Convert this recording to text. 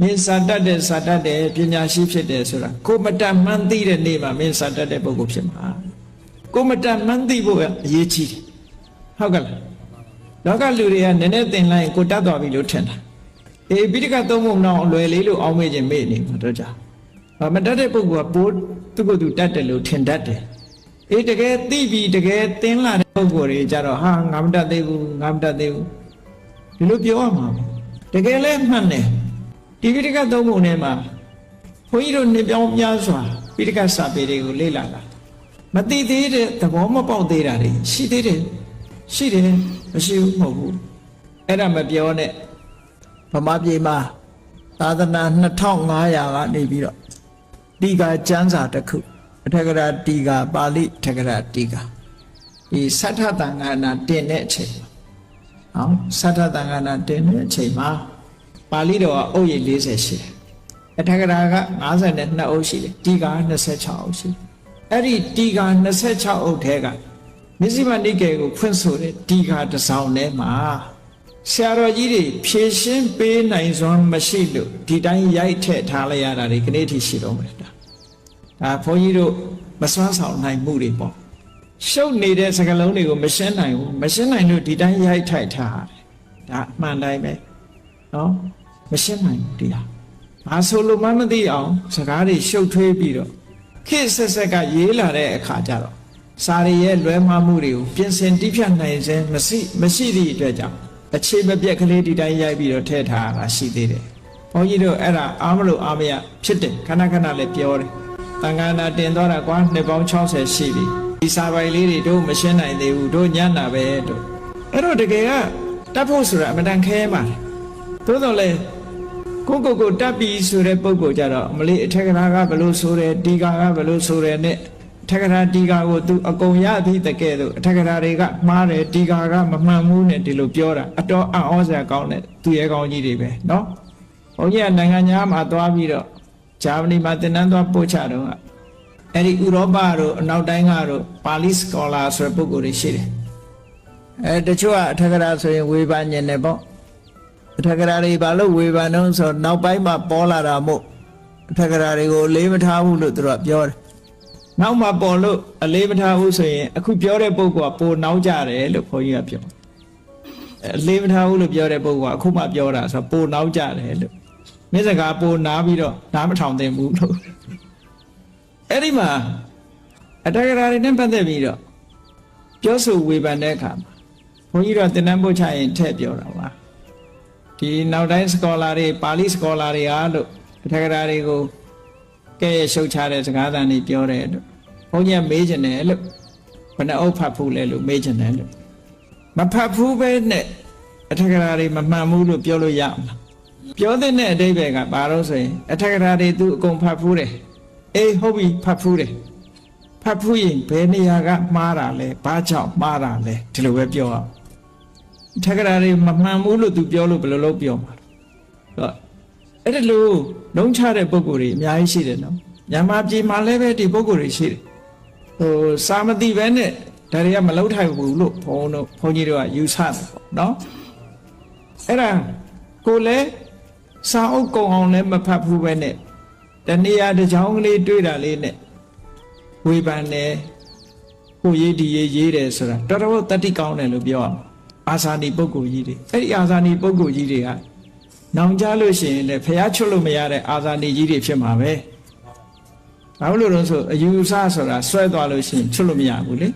မင်းစာတတ်တယ်စာတတ်တယ်ပညာရှိဖြစ်တယ်ဆိုတာကိုမတတ်မှန်းသိတဲ့နေ့မှာမင်းစာတတ်တဲ့ပုဂ္ဂိုလ်ဖြစ်မှာကိုမတတ်မှန်းသိဖို့ကအရေးကြီးတယ်ဟုတ်ကဲ့လားလောကလူတွေကနည်းနည်းသင်လိုက်ရင်ကိုတတ်သွားပြီလို့ထင်တာအေးပိဋကသုံးဖို့နောက်အလွယ်လေးလို့အောင်းမေ့ခြင်းမေ့နေမှာတော့ကြာဘာမတတ်တဲ့ပုဂ္ဂိုလ်ကပိုးသူ့ကိုယ်သူတတ်တယ်လို့ထင်တတ်တယ်အေးတကယ်သိပြီတကယ်သင်လာတဲ့ပုဂ္ဂိုလ်တွေကြတော့ဟာငါမတတ်သေးဘူးငါမတတ်သေးဘူးဒီလိုပြောရမှာပဲတကယ်လဲမှန်တယ် ဒီပိဋကသုံးဖို့ထဲမှာဘုန်းကြီးတို့နှစ်ပြောင်းများစွာပိဋကစာပေတွေကိုလေ့လာတာမသိသေးတဲ့သဘောမပေါက်သေးတာတွေရှိသေးတယ်ရှိတယ်မရှိဘူးမဟုတ်ဘူးအဲ့ဒါမပြောနဲ့ဗမာပြည်မှာသာသနာ2500ကနေပြီးတော့တီကာကျမ်းစာတစ်ခုအထက်ကရာတီကာပါဠိထက်ကရာတီကာဒီသတ္ထတန်ခါနာတင်တဲ့အချိန်မှာနော်သတ္ထတန်ခါနာတင်တဲ့အချိန်မှာ ပါဠိတော်ကအုပ်ရည်40ရှိတယ်အထက်ကရာက52အုပ်ရှိတယ်တီကာ26အုပ်ရှိတယ်အဲ့ဒီတီကာ26အုပ်ထဲကမြစ္စည်းမနိကေကိုဖွင့်ဆိုတဲ့တီကာတစ်စောင်ထဲမှာဆရာတော်ကြီးတွေဖြည့်ရှင်းပေးနိုင်စွမ်းမရှိလို့ဒီတိုင်းရိုက်ထည့်ထားလိုက်ရတာဒီကနေ့ထိရှိတော့မယ်ဒါဒါဘုန်းကြီးတို့မစွမ်းဆောင်နိုင်မှုတွေပေါ့ရှုပ်နေတဲ့စကလုံးတွေကိုမရှင်းနိုင်ဘူးမရှင်းနိုင်လို့ဒီတိုင်းရိုက်ထိုက်ထားတယ်ဒါအမှန်တိုင်းပဲ နော်မရှင်းနိုင်ဘူးတရားဘာဆိုလို့မှမသိအောင်စကားတွေရှုပ်ထွေးပြီးတော့ခေတ်ဆက်ဆက်ကရေးလာတဲ့အခါကျတော့စာရီရဲ့လွဲမှားမှုတွေကိုပြင်ဆင်တိဖြတ်နိုင်ခြင်းမရှိမရှိသည့်အတွက်ကြောင့်အခြေမပြက်ကလေးဒီတိုင်းရိုက်ပြီးတော့ထည့်ထားတာရှိသေးတယ်။ဘုန်းကြီးတို့အဲ့ဒါအားမလို့အားမရဖြစ်တယ်ခဏခဏလည်းပြောတယ်။တန်ခါနာတင်သွားတာကွာနှစ်ပေါင်း60ရှိပြီ။ဒီစာပိုင်လေးတွေတို့မရှင်းနိုင်သေးဘူးတို့ညံ့တာပဲတို့။အဲ့တော့တကယ်ကတတ်ဖို့ဆိုတာအမတန်ခဲပါတယ်။ သို့တော်လည်းကိုကိုကိုတက်ပြီဆိုတဲ့ပုံကိုကြတော့အမလေးအထက်ကရာကဘလို့ဆိုတယ်ဒီကာကဘလို့ဆိုတယ်နဲ့အထက်ကရာဒီကာကိုသူအကုန်ရသည်တကယ်လို့အထက်ကရာတွေကမှားတယ်ဒီကာကမမှန်ဘူးနဲ့ဒီလိုပြောတာအတော်အံ့ဩစရာကောင်းတဲ့သူရဲကောင်းကြီးတွေပဲเนาะဘုန်းကြီးကနိုင်ငံသားမှာသွားပြီးတော့ဂျာမနီမှာသင်တန်းသွားပို့ချတော့ကအဲ့ဒီဥရောပတို့အနောက်တိုင်းကတို့ပါဠိစကောလာဆိုတဲ့ပုဂ္ဂိုလ်တွေရှိတယ်အဲတချို့ကအထက်ကရာဆိုရင်ဝေဖန်ညင်တယ်ပေါ့ အထက်ကရာတွေဘာလို့ဝေဖန်တော့ဆိုတော့နောက်ပိုင်းမှာပေါ်လာတာမို့အထက်ကရာတွေကိုအလေးမထားဘူးလို့သူတို့ကပြောတယ်နောက်မှပေါ်လို့အလေးမထားဘူးဆိုရင်အခုပြောတဲ့ပုဂ္ဂိုလ်ကပိုနောက်ကြတယ်လို့ခွန်ကြီးကပြောအလေးမထားဘူးလို့ပြောတဲ့ပုဂ္ဂိုလ်ကအခုမှပြောတာဆိုတော့ပိုနောက်ကြတယ်လို့မြစ်စကားပိုနားပြီးတော့နားမထောင်သင့်ဘူးလို့အဲ့ဒီမှာအတက္ကရာတွေနဲ့ပတ်သက်ပြီးတော့ပြောဆိုဝေဖန်တဲ့အခါမှာဘုန်းကြီးတို့တင်တန်းပို့ချရင်ထည့်ပြောတာပါ ဒီနောက်တိုင်းစကောလာတွေပါဠိစကောလာတွေအားလို့အတက္ကရာတွေကိုကဲ့ရဲ့ရှုပ်ချတဲ့စကားသံတွေပြောတယ်လို့ဘုန်းကြီးကမေးချင်တယ်လို့ဘယ်နှအုပ်ဖတ်ဖို့လဲလို့မေးချင်တယ်လို့မဖတ်ဘူးပဲနဲ့အထက်ကရာတွေမမှန်ဘူးလို့ပြောလို့ရအောင်လားပြောတဲ့အဓိပ္ပာယ်ကဘာလို့ဆိုရင်အထက်ကရာတွေသူအကုန်ဖတ်ဘူးတယ်အေးဟုတ်ပြီဖတ်ဘူးတယ်ဖတ်ဘူးရင်ဘယ်နေရာကမှားတာလဲဘာကြောင့်မှားတာလဲဒီလိုပဲပြောအောင်အ ထက်ကရာတွေမမှန်ဘူးလို့သူပြောလို့ဘယ်လိုလုပ်ပြောမှာလဲတော့အဲ့ဒါလို့လုံးချတဲ့ပုံကိုယ်တွေအများကြီးရှိတယ်နော်မြန်မာပြည်မှာလည်းပဲဒီပုံကိုယ်တွေရှိတယ်ဟိုစာမတိပဲနဲ့ဒါတွေကမလောက်ထိုက်ဘူးလို့ဘုန်းတို့ဘုန်းကြီးတို့ကယူဆတယ်ပေါ့နော်အဲ့ဒါကိုလည်းစာအုပ်ကုံအောင်လည်းမဖတ်ဘူးပဲနဲ့တဏှာတစ်ချောင်းကလေးတွေ့တာလေးနဲ့ဝေဖန်တယ်ကိုရေးဒီရေးရေးတယ်ဆိုတာတော်တော်တတိကောင်းတယ်လို့ပြောအောင် အာဇာနည်ပုဂ္ဂိုလ်ကြီးတွေအဲ့ဒီအာဇာနည်ပုဂ္ဂိုလ်ကြီးတွေကနောင်ကြလို့ရှိရင်လည်းဖျားချွတ်လို့မရတဲ့အာဇာနည်ကြီးတွေဖြစ်မှာပဲဘာလို့လဲဆိုအယူဆဆိုတာဆွဲသွားလို့ရှိရင်ချွတ်လို့မရဘူးလေ